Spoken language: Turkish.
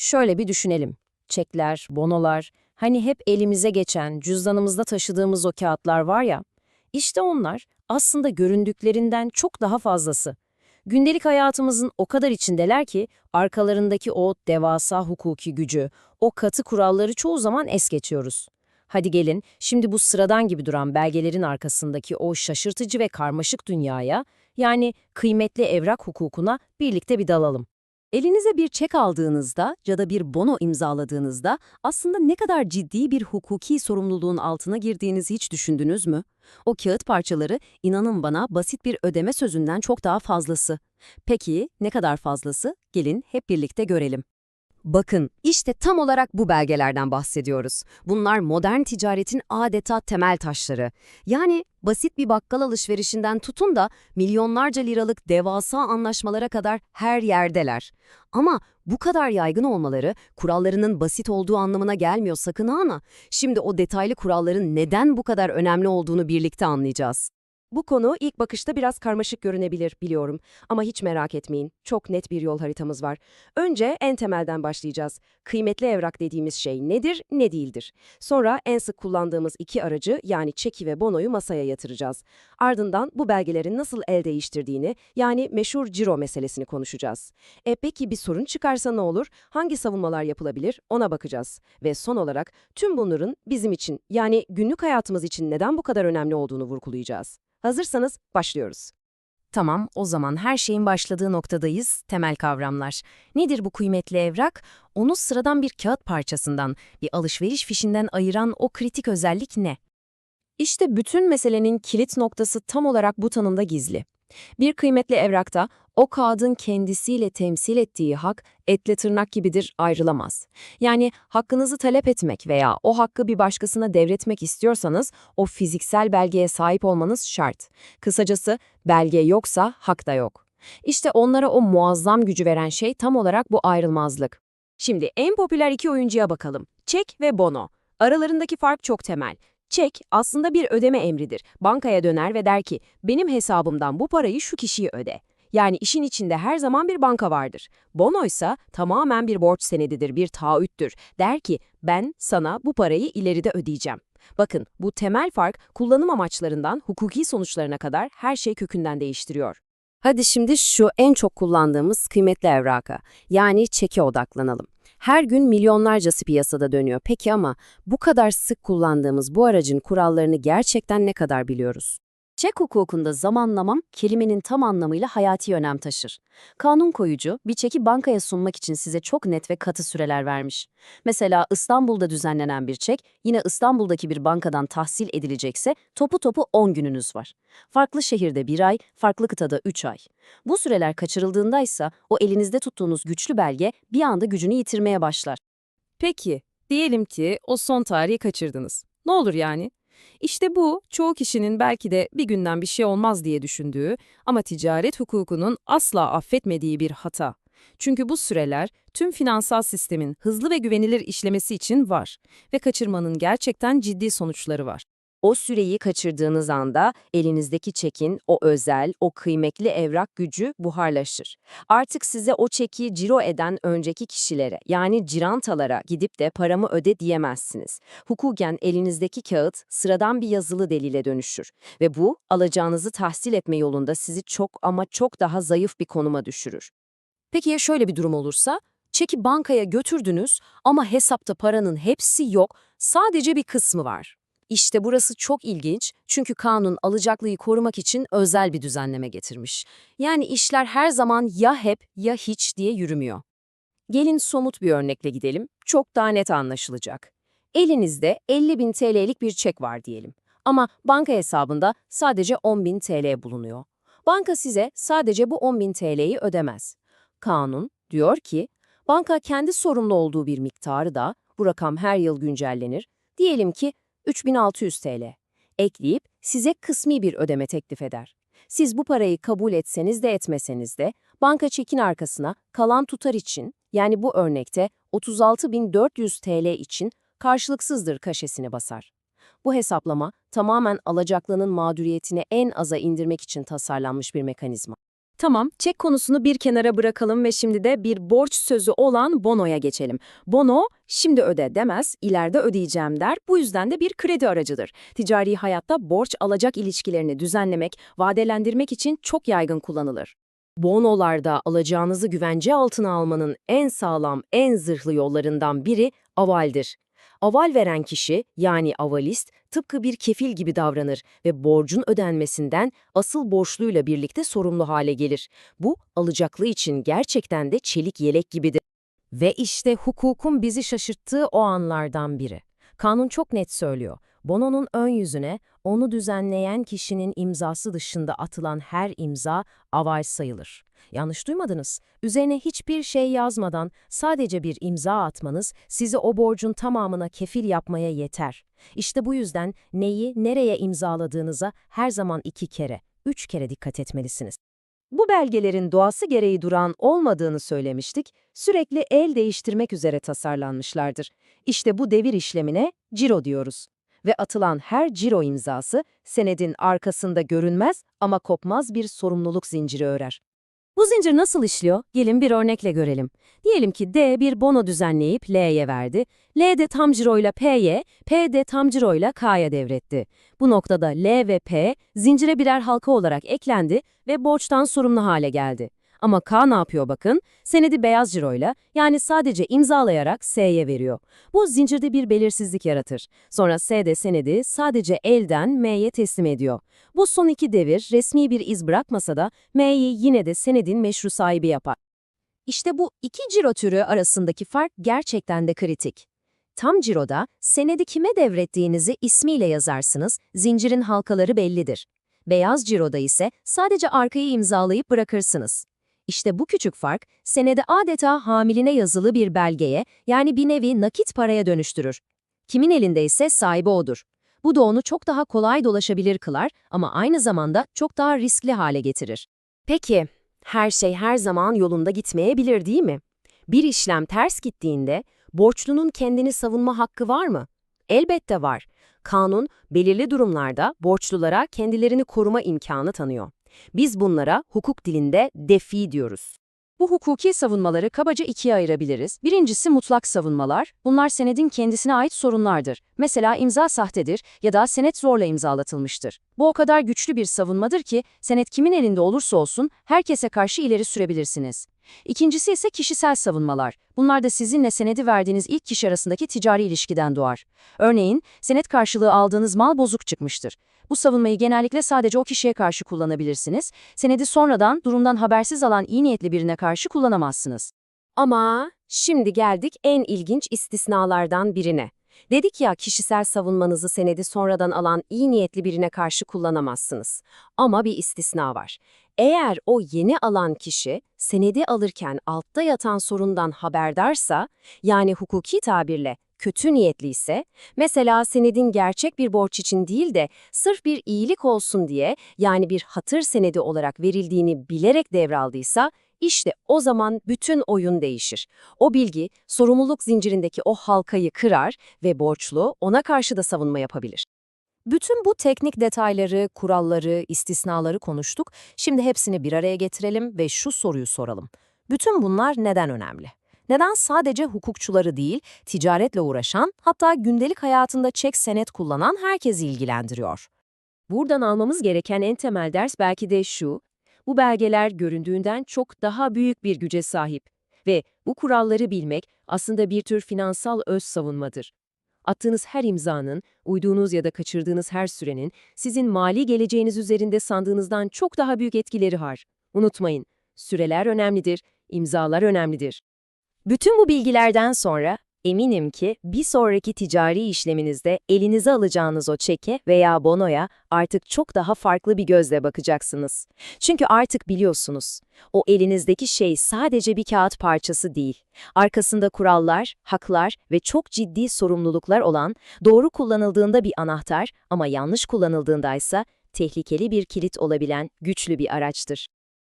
Şöyle bir düşünelim. Çekler, bonolar, hani hep elimize geçen, cüzdanımızda taşıdığımız o kağıtlar var ya, işte onlar aslında göründüklerinden çok daha fazlası. Gündelik hayatımızın o kadar içindeler ki arkalarındaki o devasa hukuki gücü, o katı kuralları çoğu zaman es geçiyoruz. Hadi gelin şimdi bu sıradan gibi duran belgelerin arkasındaki o şaşırtıcı ve karmaşık dünyaya, yani kıymetli evrak hukukuna birlikte bir dalalım. Elinize bir çek aldığınızda ya da bir bono imzaladığınızda aslında ne kadar ciddi bir hukuki sorumluluğun altına girdiğinizi hiç düşündünüz mü? O kağıt parçaları inanın bana basit bir ödeme sözünden çok daha fazlası. Peki ne kadar fazlası? Gelin hep birlikte görelim. Bakın, işte tam olarak bu belgelerden bahsediyoruz. Bunlar modern ticaretin adeta temel taşları. Yani basit bir bakkal alışverişinden tutun da milyonlarca liralık devasa anlaşmalara kadar her yerdeler. Ama bu kadar yaygın olmaları kurallarının basit olduğu anlamına gelmiyor sakın ana. Şimdi o detaylı kuralların neden bu kadar önemli olduğunu birlikte anlayacağız. Bu konu ilk bakışta biraz karmaşık görünebilir biliyorum ama hiç merak etmeyin. Çok net bir yol haritamız var. Önce en temelden başlayacağız. Kıymetli evrak dediğimiz şey nedir, ne değildir? Sonra en sık kullandığımız iki aracı yani çeki ve bonoyu masaya yatıracağız. Ardından bu belgelerin nasıl el değiştirdiğini yani meşhur ciro meselesini konuşacağız. E peki bir sorun çıkarsa ne olur? Hangi savunmalar yapılabilir? Ona bakacağız. Ve son olarak tüm bunların bizim için yani günlük hayatımız için neden bu kadar önemli olduğunu vurgulayacağız. Hazırsanız başlıyoruz. Tamam, o zaman her şeyin başladığı noktadayız, temel kavramlar. Nedir bu kıymetli evrak? Onu sıradan bir kağıt parçasından, bir alışveriş fişinden ayıran o kritik özellik ne? İşte bütün meselenin kilit noktası tam olarak bu tanımda gizli. Bir kıymetli evrakta o kağıdın kendisiyle temsil ettiği hak etle tırnak gibidir ayrılamaz. Yani hakkınızı talep etmek veya o hakkı bir başkasına devretmek istiyorsanız o fiziksel belgeye sahip olmanız şart. Kısacası belge yoksa hak da yok. İşte onlara o muazzam gücü veren şey tam olarak bu ayrılmazlık. Şimdi en popüler iki oyuncuya bakalım. Çek ve bono. Aralarındaki fark çok temel. Çek aslında bir ödeme emridir. Bankaya döner ve der ki benim hesabımdan bu parayı şu kişiye öde. Yani işin içinde her zaman bir banka vardır. Bono ise tamamen bir borç senedidir, bir taahhüttür. Der ki ben sana bu parayı ileride ödeyeceğim. Bakın bu temel fark kullanım amaçlarından hukuki sonuçlarına kadar her şey kökünden değiştiriyor. Hadi şimdi şu en çok kullandığımız kıymetli evraka yani çeke odaklanalım. Her gün milyonlarcası piyasada dönüyor. Peki ama bu kadar sık kullandığımız bu aracın kurallarını gerçekten ne kadar biliyoruz? Çek hukukunda zamanlamam kelimenin tam anlamıyla hayati önem taşır. Kanun koyucu bir çeki bankaya sunmak için size çok net ve katı süreler vermiş. Mesela İstanbul'da düzenlenen bir çek yine İstanbul'daki bir bankadan tahsil edilecekse topu topu 10 gününüz var. Farklı şehirde 1 ay, farklı kıtada 3 ay. Bu süreler kaçırıldığında ise o elinizde tuttuğunuz güçlü belge bir anda gücünü yitirmeye başlar. Peki, diyelim ki o son tarihi kaçırdınız. Ne olur yani? İşte bu, çoğu kişinin belki de bir günden bir şey olmaz diye düşündüğü ama ticaret hukukunun asla affetmediği bir hata. Çünkü bu süreler tüm finansal sistemin hızlı ve güvenilir işlemesi için var ve kaçırmanın gerçekten ciddi sonuçları var. O süreyi kaçırdığınız anda elinizdeki çekin o özel, o kıymetli evrak gücü buharlaşır. Artık size o çeki ciro eden önceki kişilere yani cirantalara gidip de paramı öde diyemezsiniz. Hukuken elinizdeki kağıt sıradan bir yazılı delile dönüşür ve bu alacağınızı tahsil etme yolunda sizi çok ama çok daha zayıf bir konuma düşürür. Peki ya şöyle bir durum olursa? Çeki bankaya götürdünüz ama hesapta paranın hepsi yok, sadece bir kısmı var. İşte burası çok ilginç çünkü kanun alacaklıyı korumak için özel bir düzenleme getirmiş. Yani işler her zaman ya hep ya hiç diye yürümüyor. Gelin somut bir örnekle gidelim, çok daha net anlaşılacak. Elinizde 50 bin TL'lik bir çek var diyelim. Ama banka hesabında sadece 10 bin TL bulunuyor. Banka size sadece bu 10 bin TL'yi ödemez. Kanun diyor ki, banka kendi sorumlu olduğu bir miktarı da, bu rakam her yıl güncellenir, diyelim ki 3600 TL. Ekleyip size kısmi bir ödeme teklif eder. Siz bu parayı kabul etseniz de etmeseniz de banka çekin arkasına kalan tutar için yani bu örnekte 36.400 TL için karşılıksızdır kaşesini basar. Bu hesaplama tamamen alacaklının mağduriyetini en aza indirmek için tasarlanmış bir mekanizma. Tamam, çek konusunu bir kenara bırakalım ve şimdi de bir borç sözü olan bonoya geçelim. Bono, şimdi öde demez, ileride ödeyeceğim der. Bu yüzden de bir kredi aracıdır. Ticari hayatta borç alacak ilişkilerini düzenlemek, vadelendirmek için çok yaygın kullanılır. Bonolarda alacağınızı güvence altına almanın en sağlam, en zırhlı yollarından biri avaldir. Aval veren kişi, yani avalist, tıpkı bir kefil gibi davranır ve borcun ödenmesinden asıl borçluyla birlikte sorumlu hale gelir. Bu, alacaklı için gerçekten de çelik yelek gibidir. Ve işte hukukun bizi şaşırttığı o anlardan biri. Kanun çok net söylüyor. Bono'nun ön yüzüne onu düzenleyen kişinin imzası dışında atılan her imza aval sayılır. Yanlış duymadınız. Üzerine hiçbir şey yazmadan sadece bir imza atmanız sizi o borcun tamamına kefil yapmaya yeter. İşte bu yüzden neyi nereye imzaladığınıza her zaman iki kere, üç kere dikkat etmelisiniz. Bu belgelerin doğası gereği duran olmadığını söylemiştik, sürekli el değiştirmek üzere tasarlanmışlardır. İşte bu devir işlemine ciro diyoruz. Ve atılan her ciro imzası, senedin arkasında görünmez ama kopmaz bir sorumluluk zinciri örer. Bu zincir nasıl işliyor? Gelin bir örnekle görelim. Diyelim ki D bir bono düzenleyip L'ye verdi. L de tam ciroyla P'ye, P de tam ciroyla K'ya devretti. Bu noktada L ve P zincire birer halka olarak eklendi ve borçtan sorumlu hale geldi. Ama K ne yapıyor bakın? Senedi beyaz ciroyla yani sadece imzalayarak S'ye veriyor. Bu zincirde bir belirsizlik yaratır. Sonra S de senedi sadece elden M'ye teslim ediyor. Bu son iki devir resmi bir iz bırakmasa da M'yi yine de senedin meşru sahibi yapar. İşte bu iki ciro türü arasındaki fark gerçekten de kritik. Tam ciroda senedi kime devrettiğinizi ismiyle yazarsınız, zincirin halkaları bellidir. Beyaz ciroda ise sadece arkayı imzalayıp bırakırsınız. İşte bu küçük fark, senedi adeta hamiline yazılı bir belgeye, yani bir nevi nakit paraya dönüştürür. Kimin elinde ise sahibi odur. Bu da onu çok daha kolay dolaşabilir kılar ama aynı zamanda çok daha riskli hale getirir. Peki, her şey her zaman yolunda gitmeyebilir değil mi? Bir işlem ters gittiğinde borçlunun kendini savunma hakkı var mı? Elbette var. Kanun belirli durumlarda borçlulara kendilerini koruma imkanı tanıyor. Biz bunlara hukuk dilinde defi diyoruz. Bu hukuki savunmaları kabaca ikiye ayırabiliriz. Birincisi mutlak savunmalar. Bunlar senedin kendisine ait sorunlardır. Mesela imza sahtedir ya da senet zorla imzalatılmıştır. Bu o kadar güçlü bir savunmadır ki senet kimin elinde olursa olsun herkese karşı ileri sürebilirsiniz. İkincisi ise kişisel savunmalar. Bunlar da sizinle senedi verdiğiniz ilk kişi arasındaki ticari ilişkiden doğar. Örneğin, senet karşılığı aldığınız mal bozuk çıkmıştır. Bu savunmayı genellikle sadece o kişiye karşı kullanabilirsiniz. Senedi sonradan durumdan habersiz alan iyi niyetli birine karşı kullanamazsınız. Ama şimdi geldik en ilginç istisnalardan birine. Dedik ya kişisel savunmanızı senedi sonradan alan iyi niyetli birine karşı kullanamazsınız. Ama bir istisna var. Eğer o yeni alan kişi senedi alırken altta yatan sorundan haberdarsa, yani hukuki tabirle kötü niyetliyse, mesela senedin gerçek bir borç için değil de sırf bir iyilik olsun diye yani bir hatır senedi olarak verildiğini bilerek devraldıysa, işte o zaman bütün oyun değişir. O bilgi sorumluluk zincirindeki o halkayı kırar ve borçlu ona karşı da savunma yapabilir. Bütün bu teknik detayları, kuralları, istisnaları konuştuk. Şimdi hepsini bir araya getirelim ve şu soruyu soralım. Bütün bunlar neden önemli? Neden sadece hukukçuları değil, ticaretle uğraşan, hatta gündelik hayatında çek senet kullanan herkesi ilgilendiriyor? Buradan almamız gereken en temel ders belki de şu, bu belgeler göründüğünden çok daha büyük bir güce sahip ve bu kuralları bilmek aslında bir tür finansal öz savunmadır. Attığınız her imzanın, uyduğunuz ya da kaçırdığınız her sürenin sizin mali geleceğiniz üzerinde sandığınızdan çok daha büyük etkileri var. Unutmayın, süreler önemlidir, imzalar önemlidir. Bütün bu bilgilerden sonra eminim ki bir sonraki ticari işleminizde elinize alacağınız o çeke veya bonoya artık çok daha farklı bir gözle bakacaksınız. Çünkü artık biliyorsunuz, o elinizdeki şey sadece bir kağıt parçası değil. Arkasında kurallar, haklar ve çok ciddi sorumluluklar olan, doğru kullanıldığında bir anahtar ama yanlış kullanıldığında ise tehlikeli bir kilit olabilen güçlü bir araçtır.